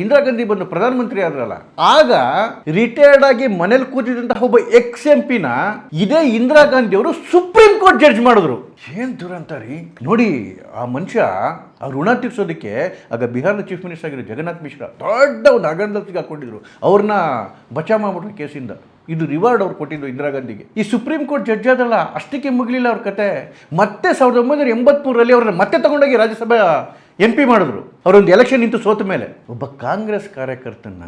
ಇಂದಿರಾ ಗಾಂಧಿ ಬಂದು ಪ್ರಧಾನಮಂತ್ರಿ ಆದ್ರಲ್ಲ. ಆಗ ರಿಟೈರ್ಡ್ ಆಗಿ ಮನೇಲಿ ಕೂತಿದ್ದಂತಹ ಒಬ್ಬ ಎಕ್ಸ್ ಎಂ ಪಿನ ಇದೇ ಇಂದಿರಾ ಗಾಂಧಿ ಅವರು ಸುಪ್ರೀಂ ಕೋರ್ಟ್ ಜಡ್ಜ್ ಮಾಡಿದ್ರು. ಏನ್ ದೂರ ಅಂತಾರೀ ನೋಡಿ, ಆ ಮನುಷ್ಯ ಆ ಋಣ ತೀರ್ಸೋದಕ್ಕೆ ಆಗ ಬಿಹಾರದ ಚೀಫ್ ಮಿನಿಸ್ಟರ್ ಆಗಿರೋ ಜಗನ್ನಾಥ್ ಮಿಶ್ರಾ ದೊಡ್ಡ ಒಂದು ಅಗಂಧಕ್ಕೆ ಹಾಕೊಂಡಿದ್ರು. ಅವ್ರನ್ನ ಬಚಾವ್ ಮಾಡ್ಬಿಟ್ರು ಕೇಸಿಂದ. ಇದು ರಿವಾರ್ಡ್ ಅವ್ರು ಕೊಟ್ಟಿದ್ದು ಇಂದಿರಾ ಗಾಂಧಿಗೆ. ಈ ಸುಪ್ರೀಂ ಕೋರ್ಟ್ ಜಡ್ಜ್ ಆದಲ್ಲ, ಅಷ್ಟಕ್ಕೆ ಮುಗಿಲಿಲ್ಲ ಅವ್ರ ಕತೆ. ಮತ್ತೆ ಸಾವಿರದ ಒಂಬೈನೂರ ಎಂಬತ್ಮೂರರಲ್ಲಿ ಅವ್ರನ್ನ ಮತ್ತೆ ತಗೊಂಡೋಗಿ ರಾಜ್ಯಸಭೆ ಎಂ ಪಿ ಮಾಡಿದ್ರು. ಅವರೊಂದು ಎಲೆಕ್ಷನ್ ನಿಂತು ಸೋತ ಮೇಲೆ. ಒಬ್ಬ ಕಾಂಗ್ರೆಸ್ ಕಾರ್ಯಕರ್ತನ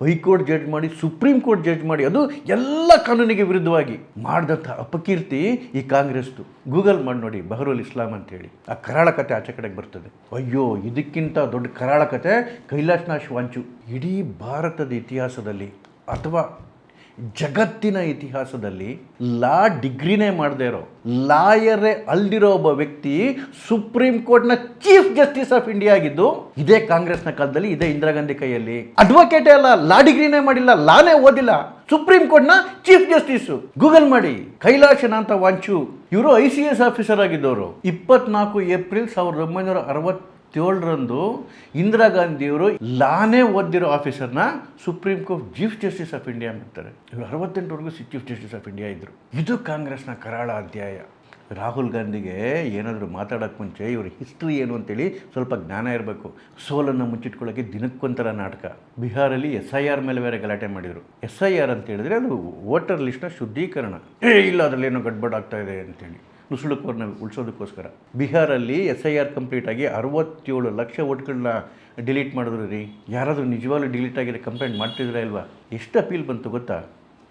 ಹೈಕೋರ್ಟ್ ಜಡ್ಜ್ ಮಾಡಿ, ಸುಪ್ರೀಂ ಕೋರ್ಟ್ ಜಡ್ಜ್ ಮಾಡಿ, ಅದು ಎಲ್ಲ ಕಾನೂನಿಗೆ ವಿರುದ್ಧವಾಗಿ ಮಾಡಿದಂಥ ಅಪಕೀರ್ತಿ ಈ ಕಾಂಗ್ರೆಸ್ದು. ಗೂಗಲ್ ಮಾಡಿ ನೋಡಿ ಬಹರುಲ್ ಇಸ್ಲಾಂ ಅಂತೇಳಿ ಆ ಕರಾಳ ಕತೆ ಆಚೆ ಕಡೆಗೆ ಬರ್ತದೆ. ಅಯ್ಯೋ, ಇದಕ್ಕಿಂತ ದೊಡ್ಡ ಕರಾಳ ಕತೆ ಕೈಲಾಶ್ನಾಶ್ ವಾಂಚು ಇಡೀ ಭಾರತದ ಇತಿಹಾಸದಲ್ಲಿ ಅಥವಾ ಜಗತ್ತಿನ ಇತಿಹಾಸದಲ್ಲಿ ಲಾ ಡಿಗ್ರಿನೇ ಮಾಡದೇ ಇರೋ, ಲಾಯರೇ ಅಲ್ದಿರೋ ಒಬ್ಬ ವ್ಯಕ್ತಿ ಸುಪ್ರೀಂ ಕೋರ್ಟ್ನ ಚೀಫ್ ಜಸ್ಟಿಸ್ ಆಫ್ ಇಂಡಿಯಾ ಆಗಿದ್ದು, ಇದೇ ಕಾಂಗ್ರೆಸ್ನ ಕಾಲದಲ್ಲಿ, ಇದೇ ಇಂದಿರಾ ಗಾಂಧಿ ಕೈಯಲ್ಲಿ. ಅಡ್ವೊಕೇಟೇ ಅಲ್ಲ, ಲಾ ಡಿಗ್ರಿನೇ ಮಾಡಿಲ್ಲ, ಲಾನೇ ಓದಿಲ್ಲ. ಸುಪ್ರೀಂ ಕೋರ್ಟ್ನ ಚೀಫ್ ಜಸ್ಟಿಸ್. ಗೂಗಲ್ ಮಾಡಿ ಕೈಲಾಶನಾಥ ವಾಂಚು. ಇವರು ಐ ಸಿ ಎಸ್ ಆಫೀಸರ್ ಆಗಿದ್ದವರು. ಇಪ್ಪತ್ನಾಲ್ಕು ಏಪ್ರಿಲ್ ಸಾವಿರದ ಒಂಬೈನೂರ ಅರವತ್ತೇಳರಂದು ಇಂದಿರಾ ಗಾಂಧಿಯವರು ಲಾನೇ ಓದಿರೋ ಆಫೀಸರ್ನ supreme court chief justice of India ಅಂತಾರೆ ಇವರು C chief justice of India ಇದ್ದರು ಇದು ಕಾಂಗ್ರೆಸ್ನ ಕರಾಳ ಅಧ್ಯಾಯ. ರಾಹುಲ್ ಗಾಂಧಿಗೆ ಏನಾದರೂ ಮಾತಾಡೋಕ್ಕೆ ಮುಂಚೆ ಇವ್ರ ಹಿಸ್ಟ್ರಿ ಏನು ಅಂತೇಳಿ ಸ್ವಲ್ಪ ಜ್ಞಾನ ಇರಬೇಕು. ಸೋಲನ್ನು ಮುಚ್ಚಿಟ್ಕೊಳ್ಳೋಕ್ಕೆ ದಿನಕ್ಕೊಂಥರ ನಾಟಕ. ಬಿಹಾರಲ್ಲಿ ಎಸ್ ಐ ಆರ್ ಮೇಲೆ ಬೇರೆ ಗಲಾಟೆ ಮಾಡಿದರು. ಎಸ್ ಐ ಆರ್ ಅಂತ ಹೇಳಿದ್ರೆ ಅದು ವೋಟರ್ ಲಿಸ್ಟ್ನ ಶುದ್ಧೀಕರಣ. ಏ, ಇಲ್ಲ ಅದರಲ್ಲಿ ಏನೋ ಗಡ್ಬಡ್ ಆಗ್ತಾ ಇದೆ ಅಂತೇಳಿ. ನುಸುಳುಕೋರ್ನ ಉಳಿಸೋದಕ್ಕೋಸ್ಕರ. ಬಿಹಾರಲ್ಲಿ ಎಸ್ ಐ ಆರ್ ಕಂಪ್ಲೀಟ್ ಆಗಿ ಅರವತ್ತೇಳು ಲಕ್ಷ ಓಟ್ಗಳನ್ನ ಡಿಲೀಟ್ ಮಾಡಿದ್ರು ರೀ ಯಾರಾದರೂ ನಿಜವಾಗ್ಲೂ ಡಿಲೀಟ್ ಆಗಿದೆ ಕಂಪ್ಲೇಂಟ್ ಮಾಡ್ತಿದ್ರೆ ಇಲ್ವಾ? ಎಷ್ಟು ಅಪೀಲ್ ಬಂತು ಗೊತ್ತಾ?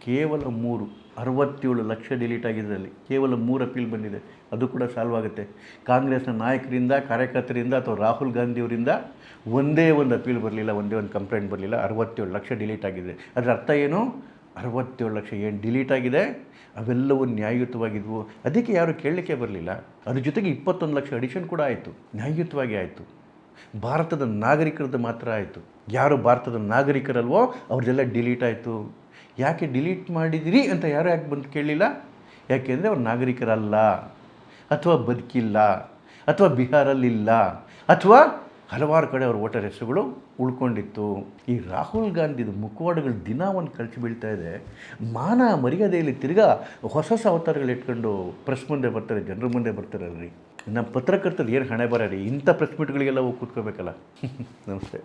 ಕೇವಲ ಮೂರು, ಅರವತ್ತೇಳು ಲಕ್ಷ ಡಿಲೀಟ್ ಆಗಿದ್ದರಲ್ಲಿ ಕೇವಲ ಮೂರು ಅಪೀಲ್ ಬಂದಿದೆ. ಅದು ಕೂಡ ಸಾಲ್ವ್ ಆಗುತ್ತೆ. ಕಾಂಗ್ರೆಸ್ನ ನಾಯಕರಿಂದ, ಕಾರ್ಯಕರ್ತರಿಂದ ಅಥವಾ ರಾಹುಲ್ ಗಾಂಧಿಯವರಿಂದ ಒಂದೇ ಒಂದು ಅಪೀಲ್ ಬರಲಿಲ್ಲ, ಒಂದೇ ಒಂದು ಕಂಪ್ಲೇಂಟ್ ಬರಲಿಲ್ಲ. ಅರವತ್ತೇಳು ಲಕ್ಷ ಡಿಲೀಟ್ ಆಗಿದೆ ಅದರ ಅರ್ಥ ಏನು? ಅರವತ್ತೇಳು ಲಕ್ಷ ಏನು ಡಿಲೀಟ್ ಆಗಿದೆ? ಅವೆಲ್ಲವೂ ನ್ಯಾಯಯುತವಾಗಿದ್ವು. ಅದಕ್ಕೆ ಯಾರು ಕೇಳಲಿಕ್ಕೆ ಬರಲಿಲ್ಲ. ಅದ್ರ ಜೊತೆಗೆ ಇಪ್ಪತ್ತೊಂದು ಲಕ್ಷ ಅಡಿಷನ್ ಕೂಡ ಆಯಿತು. ನ್ಯಾಯಯುತವಾಗಿ ಆಯಿತು. ಭಾರತದ ನಾಗರಿಕರದ್ದು ಮಾತ್ರ ಆಯಿತು. ಯಾರು ಭಾರತದ ನಾಗರಿಕರಲ್ವೋ ಅವ್ರದ್ದೆಲ್ಲ ಡಿಲೀಟ್ ಆಯಿತು. ಯಾಕೆ ಡಿಲೀಟ್ ಮಾಡಿದಿರಿ ಅಂತ ಯಾರು ಯಾಕೆ ಬಂದು ಕೇಳಲಿಲ್ಲ? ಯಾಕೆಂದರೆ ಅವ್ರು ನಾಗರಿಕರಲ್ಲ. ಅಥವಾ ಬದುಕಿಲ್ಲ. ಅಥವಾ ಬಿಹಾರಲ್ಲಿಲ್ಲ. ಅಥವಾ ಹಲವಾರು ಕಡೆ ಅವ್ರ ವೋಟರ್ ಹೆಸರುಗಳು ಉಳ್ಕೊಂಡಿತ್ತು. ಈ ರಾಹುಲ್ ಗಾಂಧಿದು ಮುಖವಾಡಗಳು ದಿನ ಒಂದು ಕಳಚಿ ಬೀಳ್ತಾ ಇದೆ. ಮಾನ ಮರ್ಯಾದೆಯಲ್ಲಿ ತಿರ್ಗಾ ಹೊಸ ಹೊಸ ಅವತಾರಗಳು ಇಟ್ಕೊಂಡು ಪ್ರೆಸ್ ಮುಂದೆ ಬರ್ತಾರೆ, ಜನರ ಮುಂದೆ ಬರ್ತಾರಲ್ರಿ ನಮ್ಮ ಪತ್ರಕರ್ತರು ಏನು ಹಣೆ ಬರೀ ಇಂಥ ಪ್ರೆಸ್ ಮೀಟ್ಗಳಿಗೆಲ್ಲ ಹೋಗಿ ಕೂತ್ಕೋಬೇಕಲ್ಲ. ನಮಸ್ತೆ.